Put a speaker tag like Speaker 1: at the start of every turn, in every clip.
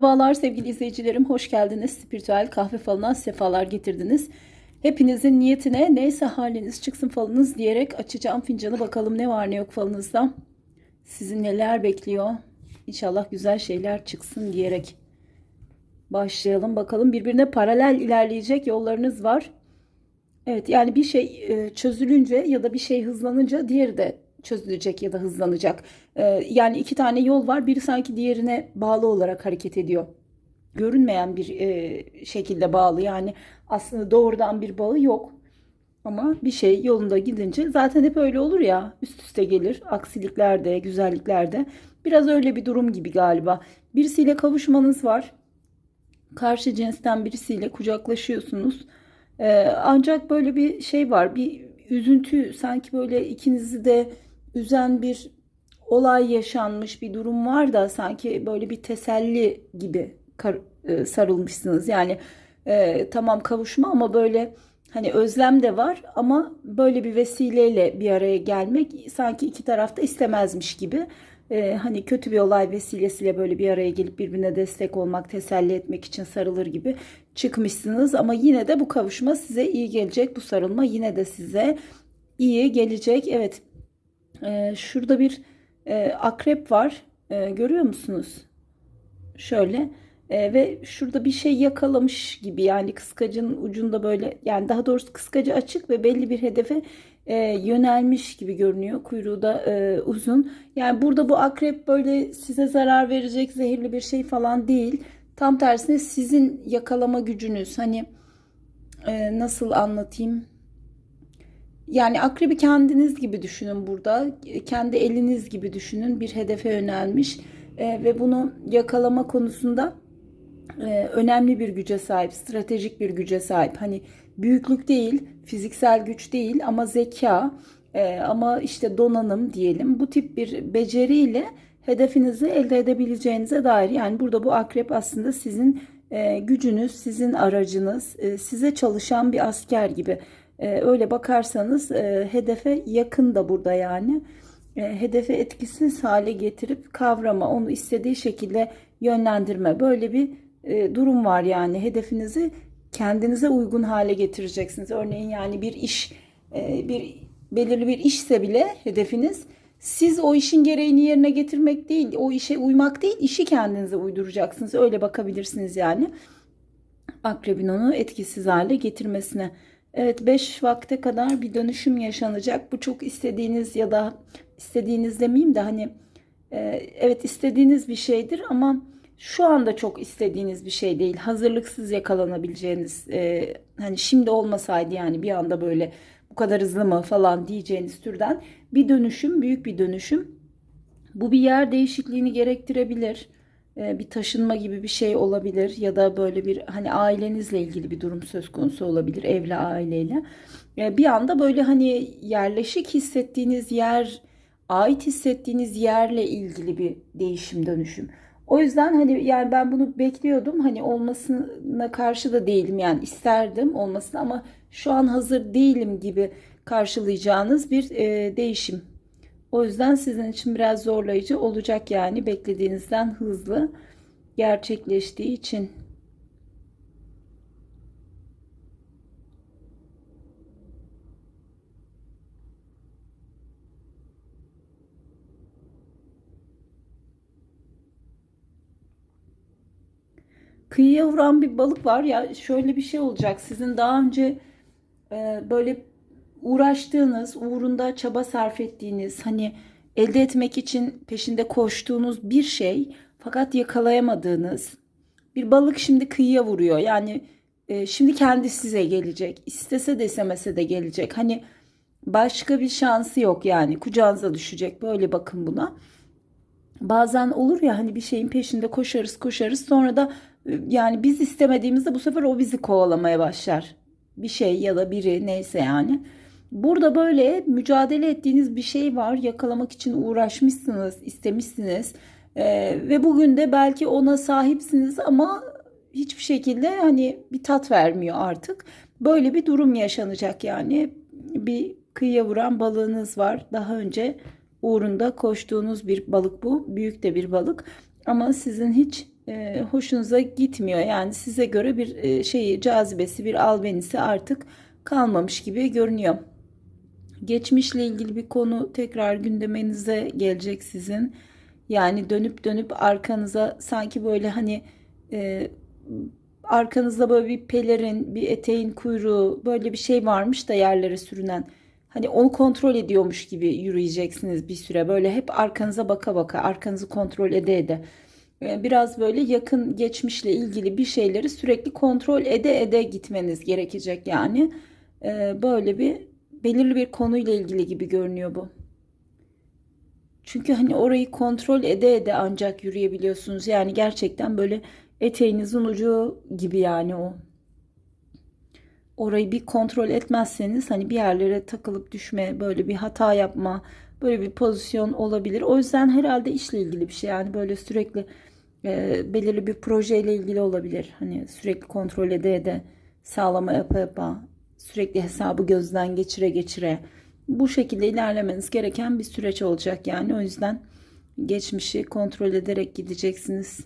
Speaker 1: Merhabalar sevgili izleyicilerim, hoş geldiniz. Spiritüel kahve falına sefalar getirdiniz. Hepinizin niyetine neyse haliniz çıksın falınız diyerek açacağım fincanı bakalım ne var ne yok falınızda. Sizi neler bekliyor? İnşallah güzel şeyler çıksın diyerek başlayalım bakalım. Birbirine paralel ilerleyecek yollarınız var. Evet yani bir şey e, çözülünce ya da bir şey hızlanınca diğeri de çözülecek ya da hızlanacak. E, Yani iki tane yol var. Biri sanki diğerine bağlı olarak hareket ediyor. Görünmeyen bir e, şekilde bağlı. Yani aslında doğrudan bir bağı yok. Ama bir şey yolunda gidince zaten hep öyle olur ya üst üste gelir aksiliklerde, güzelliklerde. Biraz öyle bir durum gibi galiba. Birisiyle kavuşmanız var. Karşı cinsten birisiyle kucaklaşıyorsunuz. Ee, ancak böyle bir şey var. Bir üzüntü sanki böyle ikinizi de üzen bir olay yaşanmış bir durum var da sanki böyle bir teselli gibi e, sarılmışsınız. Yani e, tamam kavuşma ama böyle hani özlem de var ama böyle bir vesileyle bir araya gelmek sanki iki tarafta istemezmiş gibi. E, hani kötü bir olay vesilesiyle böyle bir araya gelip birbirine destek olmak, teselli etmek için sarılır gibi çıkmışsınız ama yine de bu kavuşma size iyi gelecek. Bu sarılma yine de size iyi gelecek. Evet. e, şurada bir e, akrep var. E, görüyor musunuz? Şöyle E, ve şurada bir şey yakalamış gibi yani kıskacın ucunda böyle yani daha doğrusu kıskacı açık ve belli bir hedefe e, yönelmiş gibi görünüyor. Kuyruğu da e, uzun. Yani burada bu akrep böyle size zarar verecek zehirli bir şey falan değil. Tam tersine sizin yakalama gücünüz hani e, nasıl anlatayım? Yani akrebi kendiniz gibi düşünün burada. Kendi eliniz gibi düşünün. Bir hedefe yönelmiş E, ve bunu yakalama konusunda e, önemli bir güce sahip, stratejik bir güce sahip. Hani büyüklük değil, fiziksel güç değil ama zeka, e, ama işte donanım diyelim. Bu tip bir beceriyle hedefinizi elde edebileceğinize dair. Yani burada bu akrep aslında sizin e, gücünüz, sizin aracınız, e, size çalışan bir asker gibi. E, öyle bakarsanız e, hedefe yakın da burada yani. E, hedefe etkisiz hale getirip kavrama, onu istediği şekilde yönlendirme. Böyle bir e, durum var yani. Hedefinizi kendinize uygun hale getireceksiniz. Örneğin yani bir iş, e, bir belirli bir işse bile hedefiniz siz o işin gereğini yerine getirmek değil, o işe uymak değil, işi kendinize uyduracaksınız. Öyle bakabilirsiniz yani. Akrebin onu etkisiz hale getirmesine. Evet 5 vakte kadar bir dönüşüm yaşanacak. Bu çok istediğiniz ya da istediğiniz demeyeyim de hani e, evet istediğiniz bir şeydir ama şu anda çok istediğiniz bir şey değil. Hazırlıksız yakalanabileceğiniz e, hani şimdi olmasaydı yani bir anda böyle bu kadar hızlı mı falan diyeceğiniz türden bir dönüşüm, büyük bir dönüşüm. Bu bir yer değişikliğini gerektirebilir. Ee, bir taşınma gibi bir şey olabilir ya da böyle bir hani ailenizle ilgili bir durum söz konusu olabilir evli aileyle. Ee, Bir anda böyle hani yerleşik hissettiğiniz yer, ait hissettiğiniz yerle ilgili bir değişim dönüşüm. O yüzden hani yani ben bunu bekliyordum. Hani olmasına karşı da değilim yani isterdim olmasını ama şu an hazır değilim gibi karşılayacağınız bir e, değişim. O yüzden sizin için biraz zorlayıcı olacak yani beklediğinizden hızlı gerçekleştiği için. Kıyıya vuran bir balık var ya şöyle bir şey olacak. Sizin daha önce e, böyle uğraştığınız, uğrunda çaba sarf ettiğiniz, hani elde etmek için peşinde koştuğunuz bir şey fakat yakalayamadığınız bir balık şimdi kıyıya vuruyor. Yani e, şimdi kendi size gelecek. İstese de istemese de gelecek. Hani başka bir şansı yok yani. Kucağınıza düşecek. Böyle bakın buna. Bazen olur ya hani bir şeyin peşinde koşarız koşarız sonra da e, yani biz istemediğimizde bu sefer o bizi kovalamaya başlar. Bir şey ya da biri neyse yani. Burada böyle mücadele ettiğiniz bir şey var. Yakalamak için uğraşmışsınız, istemişsiniz. Ee, ve bugün de belki ona sahipsiniz ama hiçbir şekilde hani bir tat vermiyor artık. Böyle bir durum yaşanacak yani. Bir kıyıya vuran balığınız var. Daha önce uğrunda koştuğunuz bir balık bu. Büyük de bir balık. Ama sizin hiç e, hoşunuza gitmiyor. Yani size göre bir e, şeyi cazibesi, bir albenisi artık kalmamış gibi görünüyor. Geçmişle ilgili bir konu tekrar gündeminize gelecek sizin. Yani dönüp dönüp arkanıza sanki böyle hani e, arkanızda böyle bir pelerin, bir eteğin kuyruğu böyle bir şey varmış da yerlere sürünen. Hani onu kontrol ediyormuş gibi yürüyeceksiniz bir süre. Böyle hep arkanıza baka baka, arkanızı kontrol ede ede. E, Biraz böyle yakın geçmişle ilgili bir şeyleri sürekli kontrol ede ede gitmeniz gerekecek yani. E, Böyle bir belirli bir konuyla ilgili gibi görünüyor bu. Çünkü hani orayı kontrol ede ede ancak yürüyebiliyorsunuz. Yani gerçekten böyle eteğinizin ucu gibi yani o. Orayı bir kontrol etmezseniz hani bir yerlere takılıp düşme, böyle bir hata yapma, böyle bir pozisyon olabilir. O yüzden herhalde işle ilgili bir şey. Yani böyle sürekli e, belirli bir projeyle ilgili olabilir. Hani sürekli kontrol ede ede, sağlama yapa yapa, sürekli hesabı gözden geçire geçire bu şekilde ilerlemeniz gereken bir süreç olacak yani. O yüzden geçmişi kontrol ederek gideceksiniz.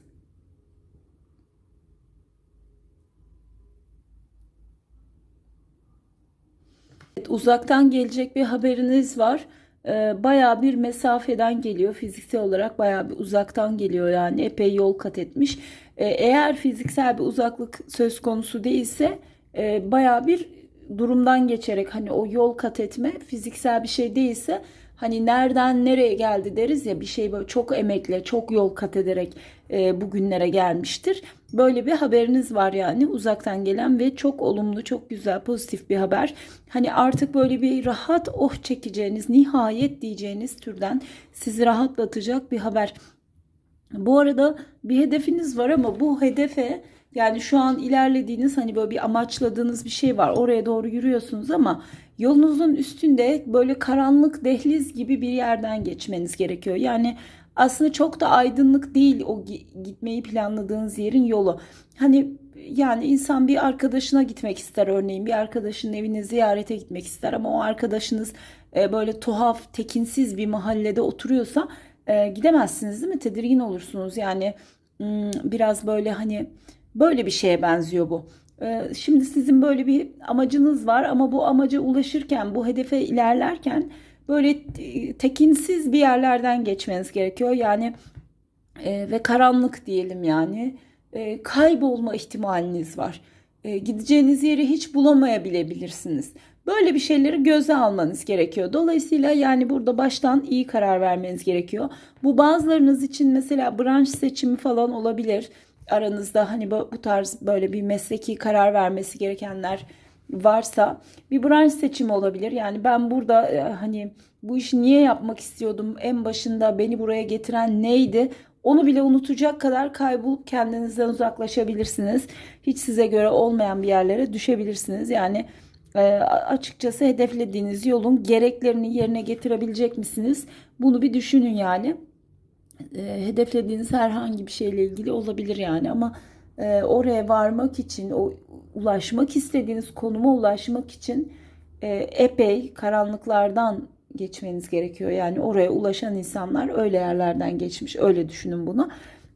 Speaker 1: Evet, uzaktan gelecek bir haberiniz var. Ee, bayağı bir mesafeden geliyor. Fiziksel olarak bayağı bir uzaktan geliyor yani epey yol kat etmiş. Ee, eğer fiziksel bir uzaklık söz konusu değilse e, bayağı bir durumdan geçerek hani o yol kat etme fiziksel bir şey değilse hani nereden nereye geldi deriz ya bir şey böyle çok emekle çok yol kat ederek e, bugünlere gelmiştir. Böyle bir haberiniz var yani uzaktan gelen ve çok olumlu çok güzel pozitif bir haber. Hani artık böyle bir rahat oh çekeceğiniz nihayet diyeceğiniz türden sizi rahatlatacak bir haber. Bu arada bir hedefiniz var ama bu hedefe yani şu an ilerlediğiniz hani böyle bir amaçladığınız bir şey var. Oraya doğru yürüyorsunuz ama yolunuzun üstünde böyle karanlık dehliz gibi bir yerden geçmeniz gerekiyor. Yani aslında çok da aydınlık değil o gitmeyi planladığınız yerin yolu. Hani yani insan bir arkadaşına gitmek ister örneğin bir arkadaşının evine ziyarete gitmek ister ama o arkadaşınız e, böyle tuhaf tekinsiz bir mahallede oturuyorsa e, gidemezsiniz değil mi? Tedirgin olursunuz yani biraz böyle hani Böyle bir şeye benziyor bu. Ee, şimdi sizin böyle bir amacınız var ama bu amaca ulaşırken, bu hedefe ilerlerken böyle tekinsiz bir yerlerden geçmeniz gerekiyor. Yani e, ve karanlık diyelim yani e, kaybolma ihtimaliniz var. E, gideceğiniz yeri hiç bulamayabilirsiniz. Böyle bir şeyleri göze almanız gerekiyor. Dolayısıyla yani burada baştan iyi karar vermeniz gerekiyor. Bu bazılarınız için mesela branş seçimi falan olabilir aranızda hani bu, bu tarz böyle bir mesleki karar vermesi gerekenler varsa bir branş seçimi olabilir. Yani ben burada e, hani bu işi niye yapmak istiyordum? En başında beni buraya getiren neydi? Onu bile unutacak kadar kaybolup kendinizden uzaklaşabilirsiniz. Hiç size göre olmayan bir yerlere düşebilirsiniz. Yani e, açıkçası hedeflediğiniz yolun gereklerini yerine getirebilecek misiniz? Bunu bir düşünün yani e, hedeflediğiniz herhangi bir şeyle ilgili olabilir yani ama e, oraya varmak için o ulaşmak istediğiniz konuma ulaşmak için e, epey karanlıklardan geçmeniz gerekiyor. Yani oraya ulaşan insanlar öyle yerlerden geçmiş. Öyle düşünün bunu.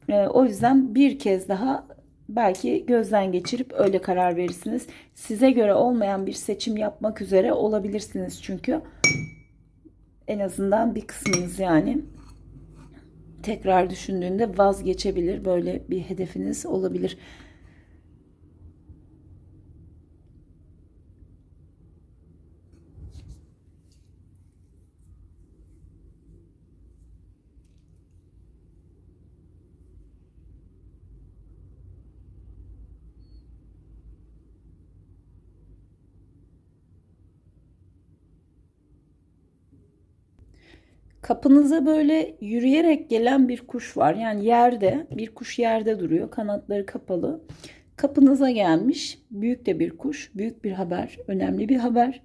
Speaker 1: E, o yüzden bir kez daha belki gözden geçirip öyle karar verirsiniz. Size göre olmayan bir seçim yapmak üzere olabilirsiniz çünkü. En azından bir kısmınız yani tekrar düşündüğünde vazgeçebilir. Böyle bir hedefiniz olabilir. Kapınıza böyle yürüyerek gelen bir kuş var. Yani yerde, bir kuş yerde duruyor. Kanatları kapalı. Kapınıza gelmiş. Büyük de bir kuş. Büyük bir haber. Önemli bir haber.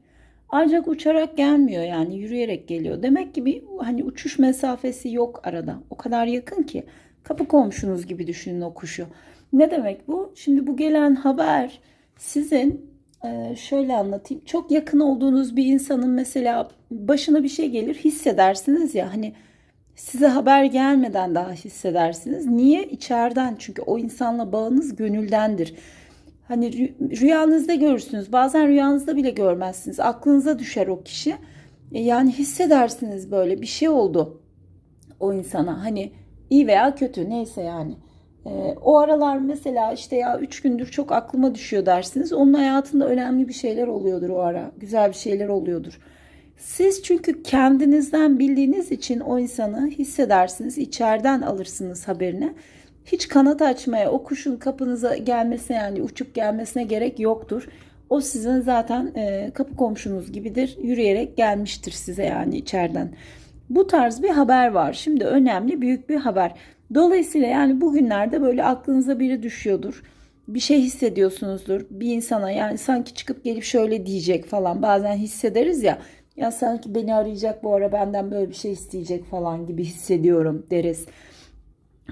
Speaker 1: Ancak uçarak gelmiyor yani yürüyerek geliyor. Demek ki bir hani uçuş mesafesi yok arada. O kadar yakın ki kapı komşunuz gibi düşünün o kuşu. Ne demek bu? Şimdi bu gelen haber sizin ee, şöyle anlatayım. Çok yakın olduğunuz bir insanın mesela başına bir şey gelir hissedersiniz ya hani Size haber gelmeden daha hissedersiniz. Niye? İçeriden. Çünkü o insanla bağınız gönüldendir. Hani rü- rüyanızda görürsünüz. Bazen rüyanızda bile görmezsiniz. Aklınıza düşer o kişi. E, Yani hissedersiniz böyle bir şey oldu o insana. Hani iyi veya kötü neyse yani. E, o aralar mesela işte ya üç gündür çok aklıma düşüyor dersiniz. Onun hayatında önemli bir şeyler oluyordur o ara. Güzel bir şeyler oluyordur. Siz çünkü kendinizden bildiğiniz için o insanı hissedersiniz. içeriden alırsınız haberini. Hiç kanat açmaya, o kuşun kapınıza gelmesine yani uçup gelmesine gerek yoktur. O sizin zaten e, kapı komşunuz gibidir. Yürüyerek gelmiştir size yani içeriden. Bu tarz bir haber var. Şimdi önemli büyük bir haber. Dolayısıyla yani bugünlerde böyle aklınıza biri düşüyordur. Bir şey hissediyorsunuzdur bir insana yani sanki çıkıp gelip şöyle diyecek falan bazen hissederiz ya. Ya sanki beni arayacak bu ara benden böyle bir şey isteyecek falan gibi hissediyorum deriz.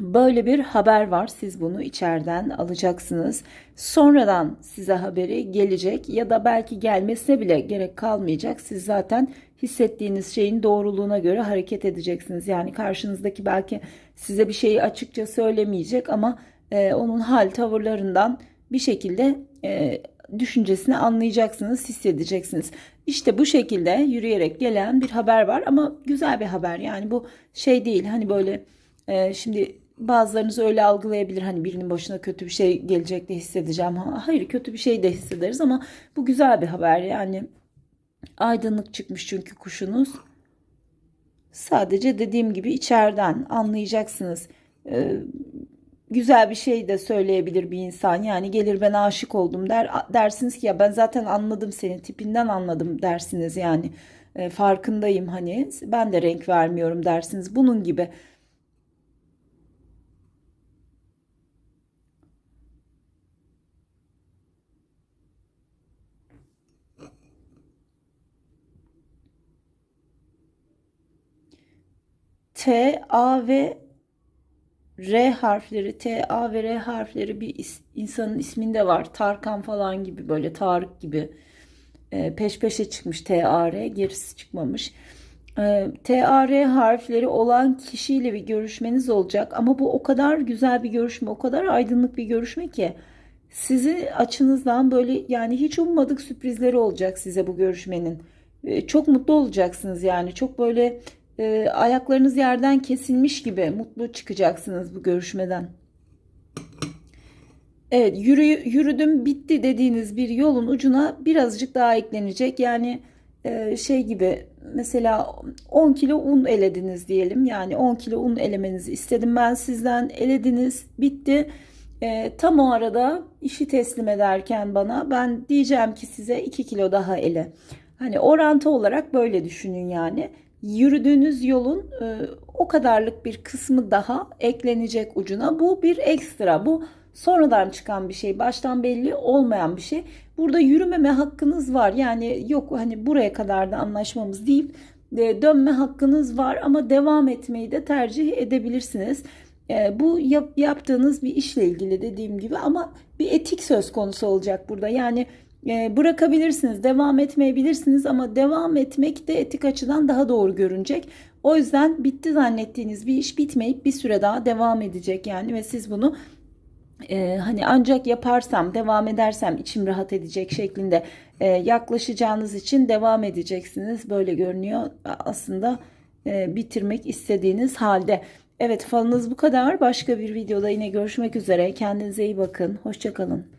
Speaker 1: Böyle bir haber var. Siz bunu içeriden alacaksınız. Sonradan size haberi gelecek ya da belki gelmesine bile gerek kalmayacak. Siz zaten hissettiğiniz şeyin doğruluğuna göre hareket edeceksiniz. Yani karşınızdaki belki size bir şeyi açıkça söylemeyecek ama e, onun hal tavırlarından bir şekilde e, düşüncesini anlayacaksınız, hissedeceksiniz. İşte bu şekilde yürüyerek gelen bir haber var ama güzel bir haber. Yani bu şey değil hani böyle e, şimdi bazılarınız öyle algılayabilir. Hani birinin başına kötü bir şey gelecek de hissedeceğim. Ha, Hayır kötü bir şey de hissederiz ama bu güzel bir haber. Yani aydınlık çıkmış çünkü kuşunuz. Sadece dediğim gibi içeriden anlayacaksınız. Ee, güzel bir şey de söyleyebilir bir insan. Yani gelir ben aşık oldum der dersiniz ki ya ben zaten anladım seni tipinden anladım dersiniz yani. E, farkındayım hani ben de renk vermiyorum dersiniz. Bunun gibi. T, A ve R harfleri, T, A ve R harfleri bir is- insanın isminde var. Tarkan falan gibi böyle Tarık gibi e, peş peşe çıkmış T, A, R gerisi çıkmamış. E, T, A, R harfleri olan kişiyle bir görüşmeniz olacak ama bu o kadar güzel bir görüşme, o kadar aydınlık bir görüşme ki sizi açınızdan böyle yani hiç ummadık sürprizleri olacak size bu görüşmenin. E, çok mutlu olacaksınız yani çok böyle e, ayaklarınız yerden kesilmiş gibi mutlu çıkacaksınız bu görüşmeden. Evet yürü, yürüdüm bitti dediğiniz bir yolun ucuna birazcık daha eklenecek. Yani e, şey gibi mesela 10 kilo un elediniz diyelim. Yani 10 kilo un elemenizi istedim ben sizden elediniz bitti. E, tam o arada işi teslim ederken bana ben diyeceğim ki size 2 kilo daha ele. Hani orantı olarak böyle düşünün yani yürüdüğünüz yolun e, o kadarlık bir kısmı daha eklenecek ucuna. Bu bir ekstra. Bu sonradan çıkan bir şey. Baştan belli olmayan bir şey. Burada yürümeme hakkınız var. Yani yok hani buraya kadar da anlaşmamız değil. E, dönme hakkınız var ama devam etmeyi de tercih edebilirsiniz. E, bu yap, yaptığınız bir işle ilgili dediğim gibi ama bir etik söz konusu olacak burada. Yani bırakabilirsiniz, devam etmeyebilirsiniz ama devam etmek de etik açıdan daha doğru görünecek. O yüzden bitti zannettiğiniz bir iş bitmeyip bir süre daha devam edecek yani ve siz bunu e, hani ancak yaparsam, devam edersem içim rahat edecek şeklinde e, yaklaşacağınız için devam edeceksiniz. Böyle görünüyor aslında e, bitirmek istediğiniz halde. Evet falınız bu kadar. Başka bir videoda yine görüşmek üzere. Kendinize iyi bakın. Hoşçakalın.